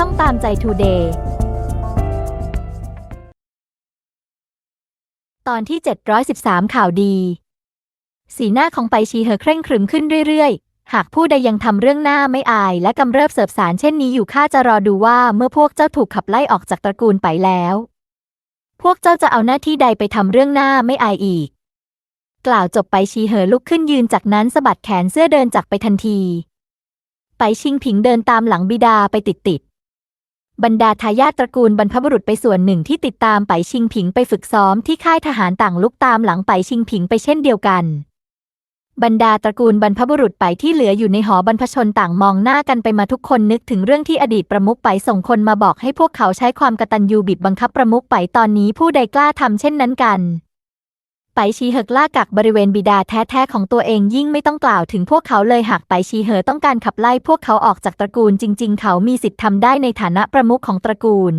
ช่องตามใจทูเดย์ตอนที่ 713 ข่าวดี สีหน้าของไปชีเหอเคร่งครึมขึ้นเรื่อยๆ หากผู้ใดยังทำเรื่องหน้าไม่อายและกำเริบเสบสารเช่นนี้อยู่ข้าจะรอดูว่าเมื่อพวกเจ้าถูกขับไล่ออกจากตระกูลไปแล้ว พวกเจ้าจะเอาหน้าที่ใดไปทำเรื่องหน้าไม่อายอีก กล่าวจบไปชีเหอลุกขึ้นยืนจากนั้นสะบัดแขนเสื้อเดินจากไปทันที ไปชิงผิงเดินตามหลังบิดาไปติดๆ บรรดาทายาทตระกูลบรรพบุรุษไปส่วนหนึ่งที่ติดตามไปชิงผิงไปฝึกซ้อมที่ค่ายทหารต่างลุกตามหลังไปชิงผิงไปเช่นเดียวกัน บรรดาตระกูลบรรพบุรุษไปที่เหลืออยู่ในหอบรรพชนต่างมองหน้ากันไปมาทุกคนนึกถึงเรื่องที่อดีตประมุขไปส่งคนมาบอกให้พวกเขาใช้ความกตัญญูบีบบังคับประมุขไปตอนนี้ผู้ใดกล้าทำเช่นนั้นกัน ไปชีเหอกล่ากักบริเวณบิดาแท้ๆของตัวเองยิ่งไม่ต้องกล่าวถึงพวกเขาเลยหากไปชีเหอต้องการขับไล่พวกเขาออกจากตระกูลจริง ๆ เขามีสิทธิ์ทำได้ในฐานะประมุขของตระกูล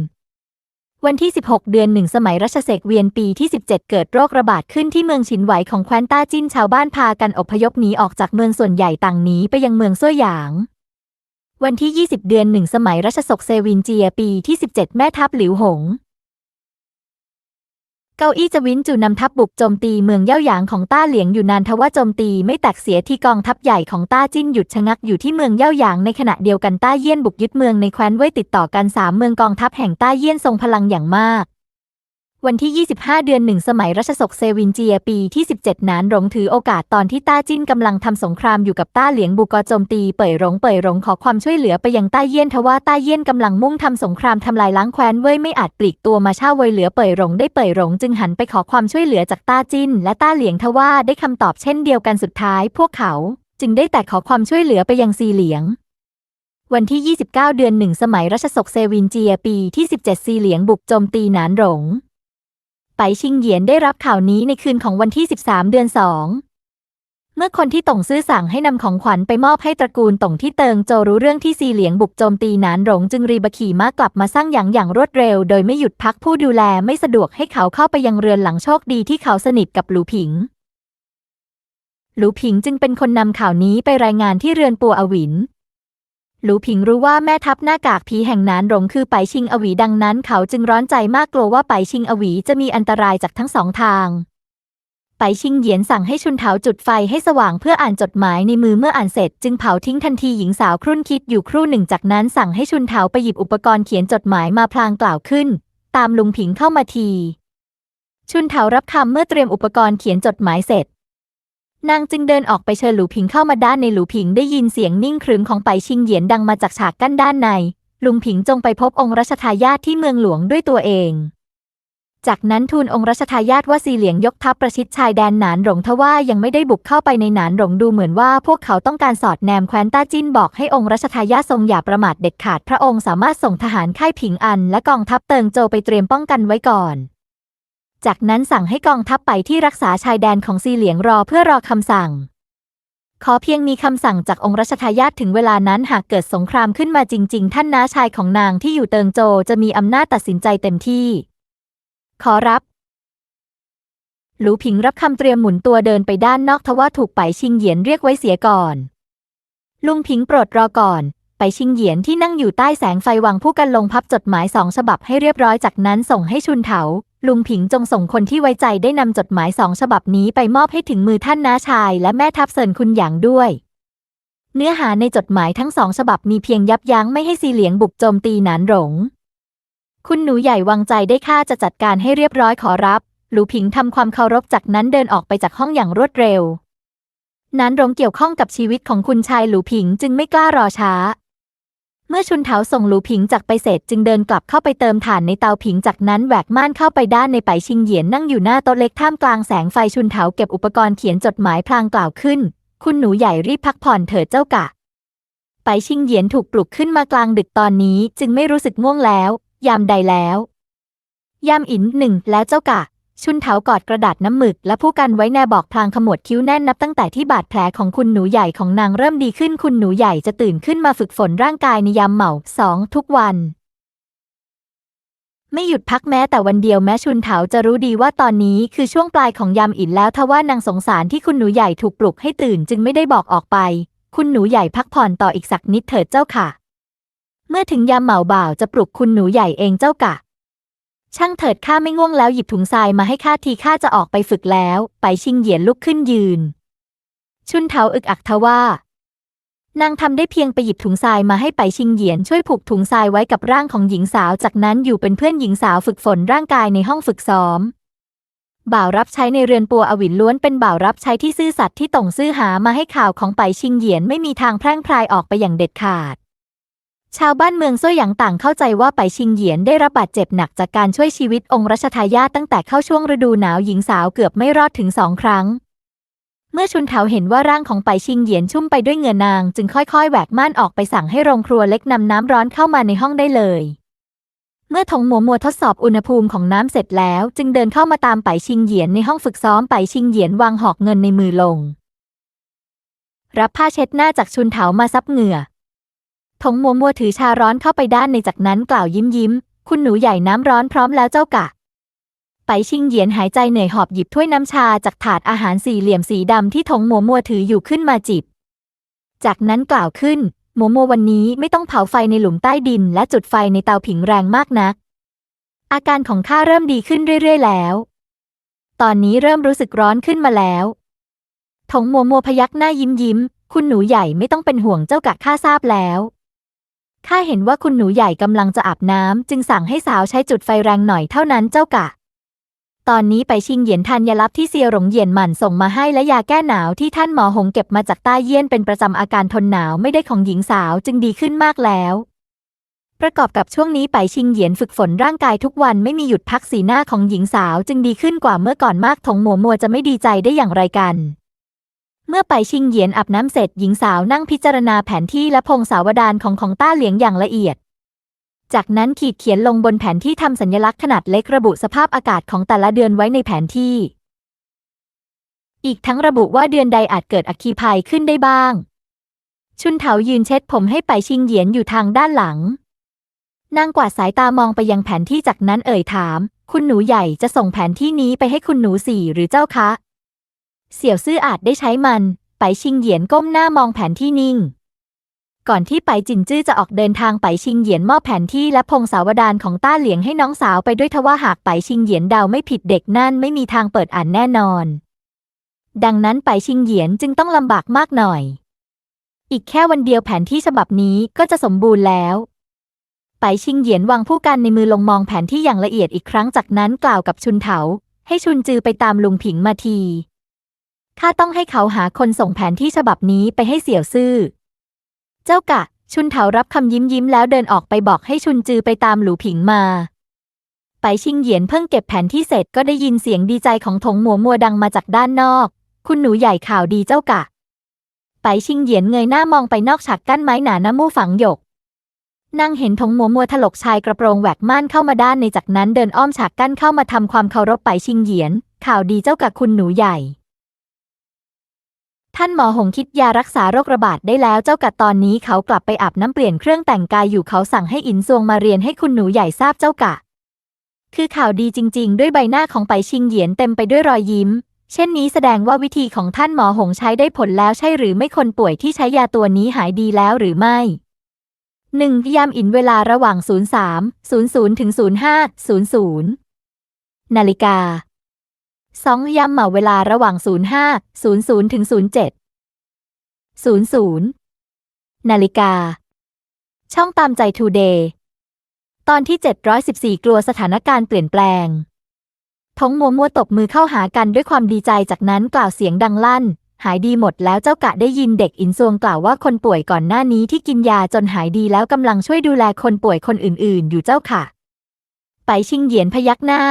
วันที่ 16 เดือนหนึ่งสมัยรัชเสกเวียนปีที่ 17 เกิดโรคระบาดขึ้นที่เมืองฉินไหวของแคว้นต้าจิ้นชาวบ้านพากันอพยพหนีออกจากเมืองส่วนใหญ่ต่างหนีไปยังเมืองซั่วหยางวันที่ 20 เดือนหนึ่งสมัยรัชสกเซวินเจียปีที่ 17 แม่ทัพหลิวหง เก้าอี้จวินจูนำทัพบุกโจมตีเมืองเย่าหยางของต้าเหลียงอยู่นานทว่าโจมตีไม่แตกเสียที่กองทัพใหญ่ของต้าจิ้นหยุดชะงักอยู่ที่เมืองเย่าหยางในขณะเดียวกันต้าเยี่ยนบุกยึดเมืองในแคว้นเว่ยติดต่อกันสามเมืองกองทัพแห่งต้าเยี่ยนทรงพลังอย่างมาก วันที่ 25 เดือนหนึ่งสมัยรัชสกเซวินเจียปีที่ 17 นานหลงถือโอกาสตอนที่ต้าจิ้นกำลังทำสงครามอยู่กับต้าเหลียงบุกโจมตีเป่ยหลงเป่ยหลงขอความช่วยเหลือไปยังต้าเยี่ยนทว่าต้าเยี่ยนกำลังมุ่งทำสงครามทำลายล้างแคว้นเว่ยไม่อาจปลีกตัวมาเช่าเว่ยเหลือเป่ยหลงได้เป่ยหลงจึงหันไปขอความช่วยเหลือจากต้าจิ้น และต้าเหลียงทว่าได้คำตอบเช่นเดียวกันสุดท้าย พวกเขา จึงได้แต่ขอความช่วยเหลือไปยังซีเหลียงวันที่ 29 เดือนหนึ่งสมัยรัชสกเซวินเจียปีที่ 17 ซีเหลียงบุกโจมตีหนานหลง ไปชิงเหยียนได้รับข่าวนี้ในคืนของวันที่ 13 เดือนสองเมื่อคนที่ต่งซื่อสั่งให้นำของขวัญไปมอบให้ตระกูลต่งที่เติงโจรู้เรื่องที่ซีเหลียงบุกโจมตีนานหลงจึงรีบขี่ม้ากลับมาสร้างหยางอย่างรวดเร็ว โดยไม่หยุดพักผู้ดูแลไม่สะดวกให้เขาเข้าไปยังเรือนหลังโชคดีที่เขาสนิทกับหลูผิง หลูผิงจึงเป็นคนนำข่าวนี้ไปรายงานที่เรือนปัวอวิน หลูผิงรู้ว่าแม่ทัพหน้ากากผีแห่งนานหลงคือไปชิงอวีดังนั้น เขาจึงร้อนใจมากกลัวว่าไปชิงอวีจะมีอันตรายจากทั้งสองทาง ไปชิงเหยียนสั่งให้ชุนเถาจุดไฟให้สว่างเพื่ออ่านจดหมายในมือเมื่ออ่านเสร็จ จึงเผาทิ้งทันทีหญิงสาวครุ่นคิดอยู่ครู่หนึ่งจากนั้นสั่งให้ชุนเถาไปหยิบอุปกรณ์เขียนจดหมายมาพลางกล่าวขึ้น ตามลุงผิงเข้ามาที ชุนเถารับคำเมื่อเตรียมอุปกรณ์เขียนจดหมายเสร็จ นางจึงเดินออกไปเชิญหลูผิงเข้ามาด้านในหลูผิงได้ยินเสียงนิ่งครึมของไปชิงเหยียนดังมาจากฉากกั้นด้านใน ลุงผิงจงไปพบองค์รัชทายาทที่เมืองหลวงด้วยตัวเอง จากนั้นทูลองค์รัชทายาทว่าซีเหลียงยกทัพประชิดชายแดนหนานหลงทว่ายังไม่ได้บุกเข้าไปในหนานหลงดูเหมือนว่าพวกเขาต้องการสอดแนมแคว้นต้าจิ้นบอกให้องค์รัชทายาททรงอย่าประมาทเด็ดขาดพระองค์สามารถส่งทหารค่ายผิงอัน และกองทัพเติงโจไปเตรียมป้องกันไว้ก่อน จากนั้นสั่งให้กองทัพไปที่รักษาชายแดนของซีเหลียงรอเพื่อรอคำสั่ง ขอเพียงมีคำสั่งจากองค์รัชทายาทถึงเวลานั้นหากเกิดสงครามขึ้นมาจริง ๆ ท่านน้าชายของนางที่อยู่เติงโจจะมีอำนาจตัดสินใจเต็มที่ ขอรับ หลูผิงรับคำเตรียมหมุนตัวเดินไปด้านนอกทว่าถูกไปชิงเหยียนเรียกไว้เสียก่อน ลุงผิงโปรดรอก่อนไปชิงเหยียนที่นั่งอยู่ใต้แสงไฟวางผู้กันลงพับจดหมายสองฉบับให้เรียบร้อยจากนั้นส่งให้ชุนเถา ลุงผิงจงส่งคนที่ไว้ใจได้นำจดหมายสองฉบับนี้ไปมอบให้ถึงมือท่านน้าชายและแม่ทัพเซินคุณหยางด้วย เนื้อหาในจดหมายทั้งสองฉบับมีเพียงยับยั้งไม่ให้ซีเหลียงบุกโจมตีหนานหลง คุณหนูใหญ่วางใจได้ข้าจะจัดการให้เรียบร้อยขอรับ หลูผิงทำความเคารพจากนั้นเดินออกไปจากห้องอย่างรวดเร็วนานหลงเกี่ยวข้องกับชีวิตของคุณชายหลูผิงจึงไม่กล้ารอช้า เมื่อชุนเถาส่งหลูผิงจากไปเสร็จจึงเดินกลับเข้าไปเติมถ่านในเตาผิงจากนั้นแหวกม่านเข้าไปด้านในไปชิงเหยียนนั่งอยู่หน้าโต๊ะเล็กท่ามกลางแสงไฟชุนเถาเก็บอุปกรณ์เขียนจดหมายพลางกล่าวขึ้น คุณหนูใหญ่รีบพักผ่อนเถิดเจ้ากะ ไปชิงเหยียนถูกปลุกขึ้นมากลางดึกตอนนี้จึงไม่รู้สึกง่วงแล้ว ยามใดแล้ว ยามอินหนึ่งแล้วเจ้ากะ ชุนเถากอดกระดาษน้ำหมึก และผู้กันไว้แนบอกพลางขมวดคิ้วแน่นนับตั้งแต่ที่บาดแผลของคุณหนูใหญ่ของนางเริ่มดีขึ้นคุณหนูใหญ่จะตื่นขึ้นมาฝึกฝนร่างกายในยามเหมาสองทุกวัน ไม่หยุดพักแม้แต่วันเดียวแม้ชุนเถาจะรู้ดีว่าตอนนี้คือช่วงปลายของยามอินแล้วทว่านางสงสารที่คุณหนูใหญ่ถูกปลุกให้ตื่นจึงไม่ได้บอกออกไป คุณหนูใหญ่พักผ่อนต่ออีกสักนิดเถิดเจ้าค่ะ เมื่อถึงยามเหมาบ่าวจะปลุกคุณหนูใหญ่เองเจ้ากะ ช่างเถิดข้าไม่ง่วงแล้วหยิบถุงทรายมาให้ข้าทีข้าจะออกไปฝึกแล้ว ไปชิงเหยียนลุกขึ้นยืน ชุนเทาอึกอักทว่านางทำได้เพียงไปหยิบถุงทรายมาให้ไปชิงเหยียนช่วยผูกถุงทรายไว้กับร่างของหญิงสาว จากนั้นอยู่เป็นเพื่อนหญิงสาวฝึกฝนร่างกายในห้องฝึกซ้อม บ่าวรับใช้ในเรือนปัวอวินล้วนเป็นบ่าวรับใช้ที่ซื่อสัตย์ที่ต่งซื่อหามาให้ข่าวของไปชิงเหยียนไม่มีทางแพร่งพรายออกไปอย่างเด็ดขาด ชาวบ้านเมืองโซ้วยหยางต่างเข้าใจว่าไปชิงเหยียนได้รับบาดเจ็บหนักจากการช่วยชีวิตองค์รัชทายาทตั้งแต่เข้าช่วงฤดูหนาวหญิงสาวเกือบไม่รอดถึงสองครั้ง เมื่อชุนเถาเห็นว่าร่างของไปชิงเหยียนชุ่มไปด้วยเหงื่อนาง จึงค่อยๆแหวกม่านออกไปสั่งให้โรงครัวเล็กนำน้ำร้อนเข้ามาในห้องได้เลย เมื่อถงหมัวมัวทดสอบอุณหภูมิของน้ำเสร็จแล้ว จึงเดินเข้ามาตามไปชิงเหยียนในห้องฝึกซ้อมไปชิงเหยียนวางหอกเงินในมือลง รับผ้าเช็ดหน้าจากชุนเถามาซับเหงื่อ ถงมัวมัวถือชาร้อนเข้าไปด้านในจากนั้นกล่าวยิ้มยิ้ม คุณหนูใหญ่น้ำร้อนพร้อมแล้วเจ้ากะ ไปชิงเหยียนหายใจเหนื่อยหอบหยิบถ้วยน้ำชาจากถาดอาหารสี่เหลี่ยมสีดำที่ถงมัวมัวถืออยู่ขึ้นมาจิบ จากนั้นกล่าวขึ้นมัวมัววันนี้ไม่ต้องเผาไฟในหลุมใต้ดิน และจุดไฟในเตาผิงแรงมากนัก อาการของข้าเริ่มดีขึ้นเรื่อย ๆ แล้ว ตอนนี้เริ่มรู้สึกร้อนขึ้นมาแล้วถงมัวมัวพยักหน้ายิ้มยิ้ม คุณหนูใหญ่ไม่ต้องเป็นห่วงเจ้ากะข้าทราบแล้ว ข้าเห็นว่าคุณหนูใหญ่กำลังจะอาบน้ำจึงสั่งให้สาวใช้จุดไฟแรงหน่อยเท่านั้นเจ้ากะ ตอนนี้ไปชิงเหยียนทันยาลับที่เซียหลงเหยียนหมั่นส่งมาให้และยาแก้หนาวที่ท่านหมอหงเก็บมาจากใต้เยี่ยนเป็นประจำอาการทนหนาวไม่ได้ของหญิงสาวจึงดีขึ้นมากแล้ว ประกอบกับช่วงนี้ไปชิงเหยียนฝึกฝนร่างกายทุกวันไม่มีหยุดพักสีหน้าของหญิงสาวจึงดีขึ้นกว่าเมื่อก่อนมากถงหมัวมัวจะไม่ดีใจได้อย่างไรกัน เมื่อไปชิงเหยียนอาบน้ำเสร็จหญิงสาวนั่งพิจารณาแผนที่และพงศาวดารของของต้าเหลียงอย่างละเอียด จากนั้นขีดเขียนลงบนแผนที่ทำสัญลักษณ์ขนาดเล็กระบุสภาพอากาศของแต่ละเดือนไว้ในแผนที่ อีกทั้งระบุว่าเดือนใดอาจเกิดอัคคีภัยขึ้นได้บ้าง ชุนเถายืนเช็ดผมให้ไปชิงเหยียนอยู่ทางด้านหลัง นางกวาดสายตามองไปยังแผนที่จากนั้นเอ่ยถาม คุณหนูใหญ่จะส่งแผนที่นี้ไปให้คุณหนูสี่หรือเจ้าคะ เสี่ยวซื่ออาจได้ใช้มัน ไปชิงเหยียนก้มหน้ามองแผนที่นิ่ง ก่อนที่ไปจินจื้อจะออกเดินทางไปชิงเหยียนมอบแผนที่และพงศาวดารของต้าเหลียงให้น้องสาวไปด้วยทว่าหากไปชิงเหยียนเดาไม่ผิดเด็กนั่นไม่มีทางเปิดอ่านแน่นอน ดังนั้นไปชิงเหยียนจึงต้องลำบากมากหน่อย อีกแค่วันเดียวแผนที่ฉบับนี้ก็จะสมบูรณ์แล้วไปชิงเหยียนวางผู้กันในมือลงมองแผนที่อย่างละเอียดอีกครั้งจากนั้นกล่าวกับชุนเถา ให้ชุนจือไปตามลุงผิงมาที ข้าต้องให้เขาหาคนส่งแผนที่ฉบับนี้ไปให้เสี่ยวซื่อ เจ้ากะ ชุนเถารับคำยิ้มยิ้มแล้วเดินออกไปบอกให้ชุนจือไปตามหลูผิงมา ไปชิงเหยียนเพิ่งเก็บแผนที่เสร็จก็ได้ยินเสียงดีใจของถงหมัวมัวดังมาจากด้านนอก คุณหนูใหญ่ข่าวดีเจ้ากะ ไปชิงเหยียนเงยหน้ามองไปนอกฉากกั้นไม้หนาหน้ำมู่ฝังหยกนางเห็นถงหมัวมัวถลกชายกระโปรงแหวกม่านเข้ามาด้านในจากนั้นเดินอ้อมฉากกั้นเข้ามาทำความเคารพไปชิงเหยียน ข่าวดีเจ้ากะคุณหนูใหญ่ ท่านหมอหงคิดยารักษาโรคระบาดได้แล้วเจ้ากัดตอนนี้เขากลับไปอาบน้ำเปลี่ยนเครื่องแต่งกายอยู่เขาสั่งให้อินซวงมาเรียนให้คุณหนูใหญ่ทราบเจ้ากะ คือข่าวดีจริง ๆ ด้วยใบหน้าของไปชิงเหยียนเต็มไปด้วยรอยยิ้ม เช่นนี้แสดงว่าวิธีของท่านหมอหงใช้ได้ผลแล้วใช่หรือไม่คนป่วยที่ใช้ยาตัวนี้หายดีแล้วหรือไม่ 1. ยามอินเวลาระหว่าง 03 00ถึง05 00 นาฬิกา 2. ยามเหมาเวลาระหว่าง 05 00 ถึง 07 00 นาฬิกา ช่องตามใจทูเดย์ตอนที่ 714 กลัวสถานการณ์เปลี่ยนแปลงทงมัวมัวตบมือเข้าหากันด้วยความดีใจจากนั้นกล่าวเสียงดังลั่น หายดีหมดแล้วเจ้ากะได้ยินเด็กอินซวงกล่าวว่าคนป่วยก่อนหน้านี้ที่กินยาจนหายดีแล้วกำลังช่วยดูแลคนป่วยคนอื่น ๆ อยู่เจ้าค่ะ ไปชิงเหยียนพยักหน้า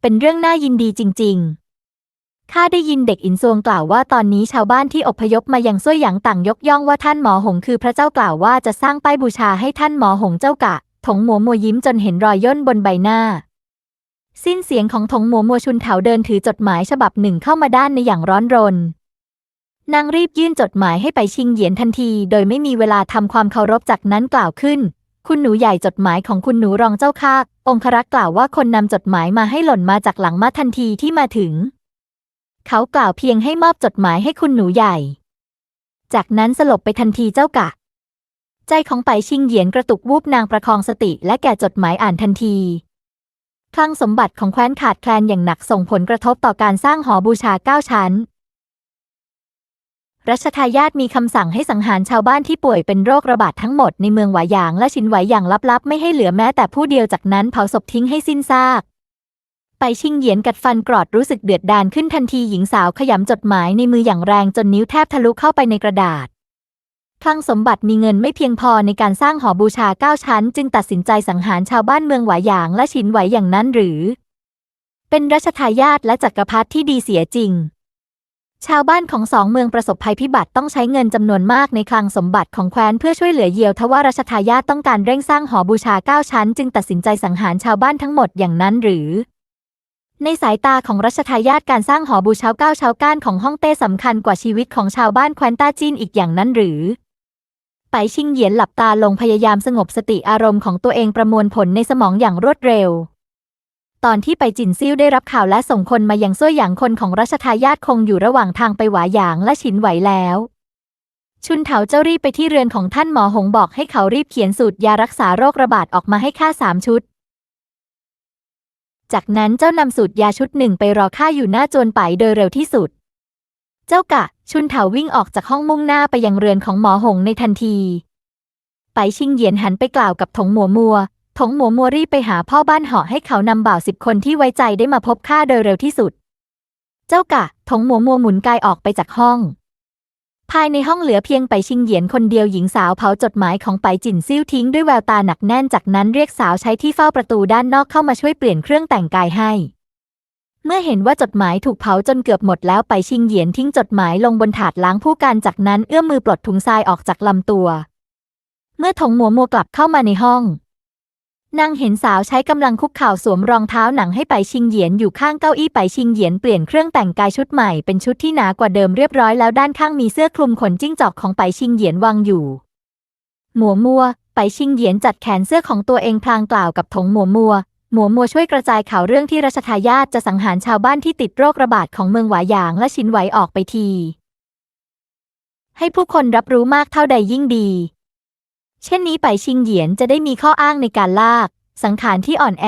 เป็นเรื่องน่ายินดีจริง ๆ ข้าได้ยินเด็กอินซวงกล่าวว่าตอนนี้ชาวบ้านที่อพยพมายังซุยหยางต่างยกย่องว่าท่านหมอหงคือพระเจ้ากล่าวว่าจะสร้างป้ายบูชาให้ท่านหมอหงเจ้ากะ ถงหมัวมัวยิ้มจนเห็นรอยย่นบนใบหน้า สิ้นเสียงของถงหมัวมัวชุนเถาเดินถือจดหมายฉบับหนึ่งเข้ามาด้านในอย่างร้อนรน นางรีบยื่นจดหมายให้ไปชิงเหยียนทันที โดยไม่มีเวลาทำความเคารพจากนั้นกล่าวขึ้น คุณหนูใหญ่จดหมายของคุณหนูรองเจ้าค่ะองครักษ์กล่าวว่าคนนำจดหมายมาให้หล่นมาจากหลังมาทันทีที่มาถึง เขากล่าวเพียงให้มอบจดหมายให้คุณหนูใหญ่ จากนั้นสลบไปทันทีเจ้ากะ ใจของไปชิงเหยียนกระตุกวูบนางประคองสติและแก่จดหมายอ่านทันทีคลังสมบัติของแคว้นขาดแคลนอย่างหนักส่งผลกระทบต่อการสร้างหอบูชาเก้าชั้น รัชทายาทมีคำสั่งให้สังหารชาวบ้านที่ป่วยเป็นโรคระบาดทั้งหมดในเมืองหวายางและชินไหวอย่างลับๆ ไม่ให้เหลือแม้แต่ผู้เดียวจากนั้นเผาศพทิ้งให้สิ้นซาก ไปชิงเหยียนกัดฟันกรอดรู้สึกเดือดดาลขึ้นทันทีหญิงสาวขยำจดหมายในมืออย่างแรงจนนิ้วแทบทะลุเข้าไปในกระดาษคลังสมบัติมีเงินไม่เพียงพอในการสร้างหอบูชาเก้าชั้น จึงตัดสินใจสังหารชาวบ้านเมืองหวายหยางและฉินไหวอย่างนั้นหรือ เป็นรัชทายาทและจักรพรรดิที่ดีเสียจริง ชาวบ้านของสองเมืองประสบภัยพิบัติต้องใช้เงินจำนวนมากในคลังสมบัติของแคว้นเพื่อช่วยเหลือเยียวทว่ารัชทายาทต้องการเร่งสร้างหอบูชาเก้าชั้น จึงตัดสินใจสังหารชาวบ้านทั้งหมดอย่างนั้นหรือ ในสายตาของรัชทายาทการสร้างหอบูชาเก้าชาวก้านของฮ่องเต้สำคัญกว่าชีวิตของชาวบ้านแคว้นต้าจีนอีกอย่างนั้นหรือไปชิงเหยียนหลับตาลงพยายามสงบสติอารมณ์ของตัวเองประมวลผลในสมองอย่างรวดเร็ว ตอนที่ไปจินซิ่วได้รับข่าวและส่งคนมายังซ้วยหยางคนของรัชทายาทคงอยู่ระหว่างทางไปหวาหยางและฉินไหวแล้ว ชุนเถาเจ้ารีบไปที่เรือนของท่านหมอหงบอกให้เขารีบเขียนสูตรยารักษาโรคระบาดออกมาให้ข้าสามชุด จากนั้นเจ้านำสูตรยาชุดหนึ่งไปรอข้าอยู่หน้าจวนไปโดยเร็วที่สุด เจ้ากะ ชุนเถาวิ่งออกจากห้องมุ่งหน้าไปยังเรือนของหมอหงในทันที ไปชิงเหยียนหันไปกล่าวกับถงหมัวมัว ถงหมัวมัวรีบไปหาพ่อบ้านเหาะให้เขานำบ่าวสิบคนที่ไว้ใจได้มาพบข้าโดยเร็วที่สุด เจ้ากะ ถงหมัวมัวหมุนกายออกไปจากห้อง ภายในห้องเหลือเพียงไปชิงเหยียนคนเดียวหญิงสาวเผาจดหมายของไปจินซิ่วทิ้งด้วยแววตาหนักแน่นจากนั้นเรียกสาวใช้ที่เฝ้าประตูด้านนอกเข้ามาช่วยเปลี่ยนเครื่องแต่งกายให้ เมื่อเห็นว่าจดหมายถูกเผาจนเกือบหมดแล้วไปชิงเหยียนทิ้งจดหมายลงบนถาดล้างผู้การจากนั้นเอื้อมมือปลดถุงทรายออกจากลำตัว เมื่อถงหมัวมัวกลับเข้ามาในห้อง นางเห็นสาวใช้กำลังคุกเข่าสวมรองเท้าหนังให้ไปชิงเหยียนอยู่ข้างเก้าอี้ไปชิงเหยียนเปลี่ยนเครื่องแต่งกายชุดใหม่เป็นชุดที่หนากว่าเดิมเรียบร้อยแล้วด้านข้างมีเสื้อคลุมขนจิ้งจอกของไปชิงเหยียนวางอยู่ หมัวมัว ไปชิงเหยียนจัดแขนเสื้อของตัวเองพลางกล่าวกับถงหมัวมัว หมัวมัวช่วยกระจายข่าวเรื่องที่รัชทายาทจะสังหารชาวบ้านที่ติดโรคระบาดของเมืองหวาหยางและชินไหวออกไปที ให้ผู้คนรับรู้มากเท่าใดยิ่งดี เช่นนี้ไปชิงเหยียนจะได้มีข้ออ้างในการลาก สังขารที่อ่อนแอ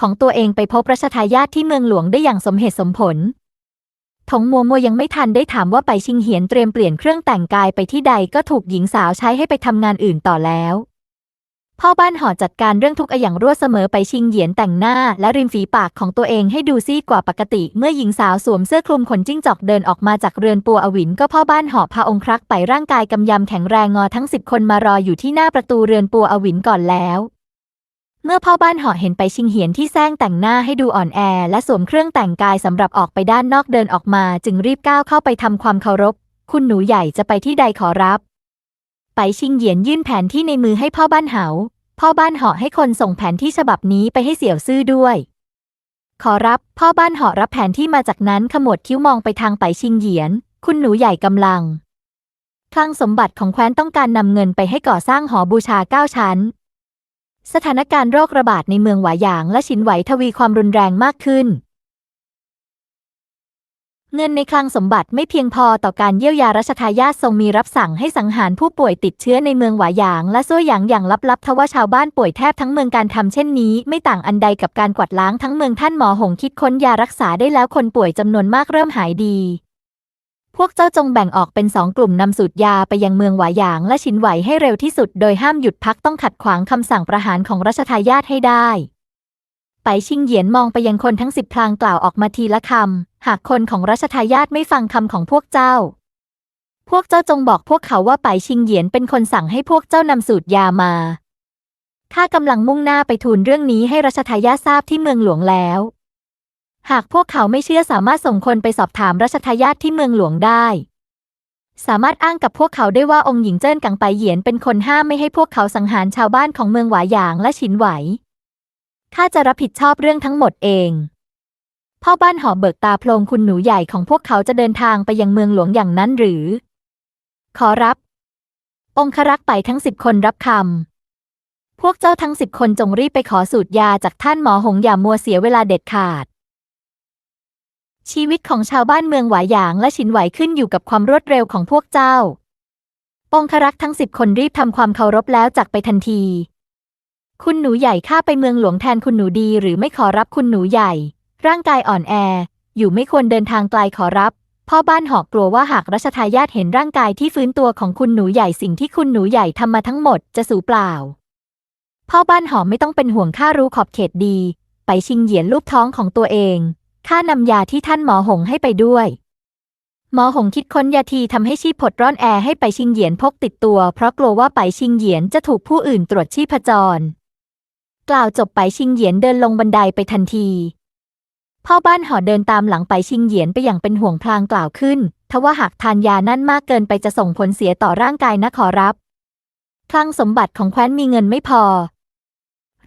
ของตัวเองไปพบรัชทายาทที่เมืองหลวงได้อย่างสมเหตุสมผลถงมัวมัวยังไม่ทันได้ถามว่าไปชิงเหียนเตรียมเปลี่ยนเครื่องแต่งกายไปที่ใดก็ถูกหญิงสาวใช้ให้ไปทำงานอื่นต่อแล้ว พ่อบ้านหอจัดการเรื่องทุกอย่างรวดเสมอไปชิงเหยียนแต่งหน้า และริมฝีปากของตัวเองให้ดูซีดกว่าปกติ เมื่อหญิงสาวสวมเสื้อคลุมขนจิ้งจอกเดินออกมาจากเรือนปัวอวิน ก็พ่อบ้านหอพาองครักษ์ไปร่างกายกำยำแข็งแรงงอทั้งสิบคนมารออยู่ที่หน้าประตูเรือนปัวอวินก่อนแล้วเมื่อพ่อบ้านหอเห็นไปชิงเหียนที่แซงแต่งหน้าให้ดูอ่อนแอ และสวมเครื่องแต่งกายสำหรับออกไปด้านนอกเดินออกมา จึงรีบก้าวเข้าไปทำความเคารพ คุณหนูใหญ่จะไปที่ใดขอรับ ไปชิงเหยียนยื่นแผนที่ในมือให้พ่อบ้านเหา พ่อบ้านเหอให้คนส่งแผนที่ฉบับนี้ไปให้เสี่ยวซื่อด้วย ขอรับ พ่อบ้านเหอรับแผนที่มาจากนั้นขมวดคิ้วมองไปทางไปชิงเหยียน คุณหนูใหญ่กำลังคลังสมบัติของแคว้นต้องการนำเงินไปให้ก่อสร้างหอบูชาเก้าชั้น สถานการณ์โรคระบาดในเมืองหวายหยางและชินไหวทวีความรุนแรงมากขึ้น เงินในคลังสมบัติไม่เพียงพอต่อการเยียวยารัชทายาททรงมีรับสั่งให้สังหารผู้ป่วยติดเชื้อในเมืองหวายหยาง และซั่วหยางอย่างลับๆทว่าชาวบ้านป่วยแทบทั้งเมืองการทำเช่นนี้ ไม่ต่างอันใดกับการกวาดล้างทั้งเมืองท่านหมอหงคิดค้นยารักษาได้แล้วคนป่วยจำนวนมากเริ่มหายดี พวกเจ้าจงแบ่งออกเป็นสองกลุ่มนำสูตรยาไปยังเมืองหวาหยาง และชินไหวให้เร็วที่สุด โดยห้ามหยุดพักต้องขัดขวางคำสั่งประหารของรัชทายาทให้ได้ ไปชิงเหยียนมองไปยังคนทั้งสิบพลางกล่าวออกมาทีละคำ หากคนของรัชทายาทไม่ฟังคำของพวกเจ้า พวกเจ้าจงบอกพวกเขาว่าไปชิงเหยียนเป็นคนสั่งให้พวกเจ้านำสูตรยามา ข้ากำลังมุ่งหน้าไปทูลเรื่องนี้ให้รัชทายาททราบที่เมืองหลวงแล้ว หากพวกเขาไม่เชื่อสามารถส่งคนไปสอบถามรัชทายาทที่เมืองหลวงได้ สามารถอ้างกับพวกเขาได้ว่าองค์หญิงเจิ้นกังไปเหยียนเป็นคนห้ามไม่ให้พวกเขาสังหารชาวบ้านของเมืองหวาหยางและฉินไหว ข้าจะรับผิดชอบเรื่องทั้งหมดเอง พ่อบ้านหอเบิกตาโพลงคุณหนูใหญ่ของพวกเขาจะเดินทางไปยังเมืองหลวงอย่างนั้นหรือ ขอรับ องครักษ์ไปทั้งสิบคนรับคำ พวกเจ้าทั้งสิบคนจงรีบไปขอสูตรยาจากท่านหมอหงอย่ามัวเสียเวลาเด็ดขาด ชีวิตของชาวบ้านเมืองหวายหยางและฉินไหวขึ้นอยู่กับความรวดเร็วของพวกเจ้า องครักษ์ทั้งสิบคนรีบทำความเคารพแล้วจากไปทันที คุณหนูใหญ่ข้าไปเมืองหลวงแทนคุณหนูดี หรือไม่ขอรับคุณหนูใหญ่ ร่างกายอ่อนแอ อยู่ไม่ควรเดินทางไกลขอรับ พ่อบ้านหอกกลัวว่าหากรัชทายาทเห็นร่างกายที่ฟื้นตัวของคุณหนูใหญ่สิ่งที่คุณหนูใหญ่ทำมาทั้งหมดจะสูญเปล่า พ่อบ้านหอมไม่ต้องเป็นห่วงข้ารู้ขอบเขตดี ไปชิงเหยียนลูกท้องของตัวเองข้านำยาที่ท่านหมอหงให้ไปด้วยหมอหงคิดค้นยาทีทำให้ชีพผดร่อนแอร์ให้ไปชิงเหยียนพกติดตัว เพราะกลัวว่าไปชิงเหยียนจะถูกผู้อื่นตรวจชีพจร กล่าวจบไปชิงเหยียนเดินลงบันไดไปทันที พ่อบ้านหอเดินตามหลังไปชิงเหยียนไปอย่างเป็นห่วงพลางกล่าวขึ้น ทว่าหากทานยานั่นมากเกินไปจะส่งผลเสียต่อร่างกายนะขอรับคลังสมบัติของแคว้นมีเงินไม่พอ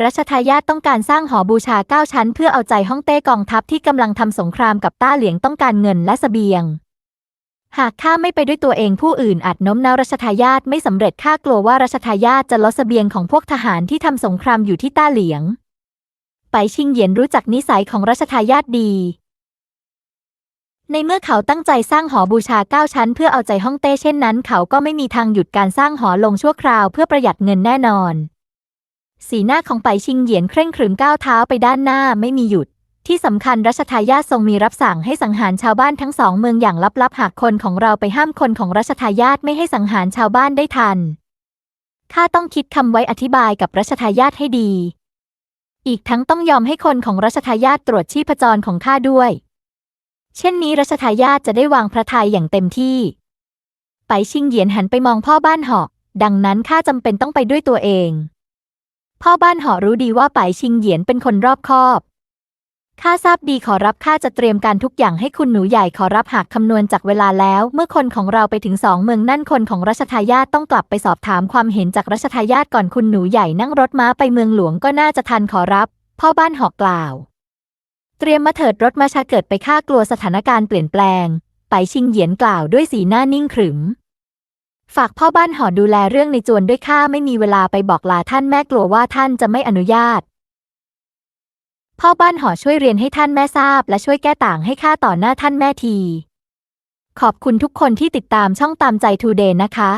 รัชทายาทต้องการสร้างหอบูชาเก้าชั้น เพื่อเอาใจฮ่องเต้กองทัพที่กำลังทำสงครามกับต้าเหลียงต้องการเงินและเสบียง หากข้าไม่ไปด้วยตัวเองผู้อื่นอาจโน้มน้าวรัชทายาทไม่สำเร็จข้ากลัวว่ารัชทายาทจะลดเสบียงของพวกทหารที่ทำสงครามอยู่ที่ต้าเหลียง ไปชิงเหยียนรู้จักนิสัยของรัชทายาทดี ในเมื่อเขาตั้งใจสร้างหอบูชาเก้าชั้น เพื่อเอาใจฮ่องเต้เช่นนั้น เขาก็ไม่มีทางหยุดการสร้างหอลงชั่วคราวเพื่อประหยัดเงินแน่นอน สีหน้าของไปชิงเหยียนเคร่งขรึมก้าวเท้าไปด้านหน้าไม่มีหยุด ที่สำคัญรัชทายาททรงมีรับสั่งให้สังหารชาวบ้านทั้งสองเมืองอย่างลับๆ หากคนของเราไปห้ามคนของรัชทายาทไม่ให้สังหารชาวบ้านได้ทัน ข้าต้องคิดคำไว้อธิบายกับรัชทายาทให้ดี อีกทั้งต้องยอมให้คนของรัชทายาทตรวจชีพจรของข้าด้วย เช่นนี้รัชทายาทจะได้วางพระทัยอย่างเต็มที่ ไปชิงเหยียนหันไปมองพ่อบ้านหอกดังนั้นข้าจำเป็นต้องไปด้วยตัวเอง พ่อบ้านหอรู้ดีว่าไปชิงเหยียนเป็นคนรอบคอบ ข้าทราบดีขอรับข้าจะเตรียมการทุกอย่างให้คุณหนูใหญ่ขอรับหากคำนวณจากเวลาแล้ว เมื่อคนของเราไปถึงสองเมืองนั่นคนของรัชทายาทต้องกลับไปสอบถามความเห็นจากรัชทายาทก่อนคุณหนูใหญ่นั่งรถม้าไปเมืองหลวงก็น่าจะทันขอรับ พ่อบ้านหอกกล่าว เตรียมมาเถิดรถมาชาเกิดไปข้ากลัวสถานการณ์เปลี่ยนแปลง ไปชิงเหยียนกล่าวด้วยสีหน้านิ่งขรึม ฝากพ่อบ้านหอดูแลเรื่องในจวนด้วยข้าไม่มีเวลาไปบอกลาท่านแม่กลัวว่าท่านจะไม่อนุญาต พ่อบ้านหอช่วยเรียนให้ท่านแม่ทราบ และช่วยแก้ต่างให้ข้าต่อหน้าท่านแม่ที ขอบคุณทุกคนที่ติดตามช่องตามใจทูเดย์นะคะ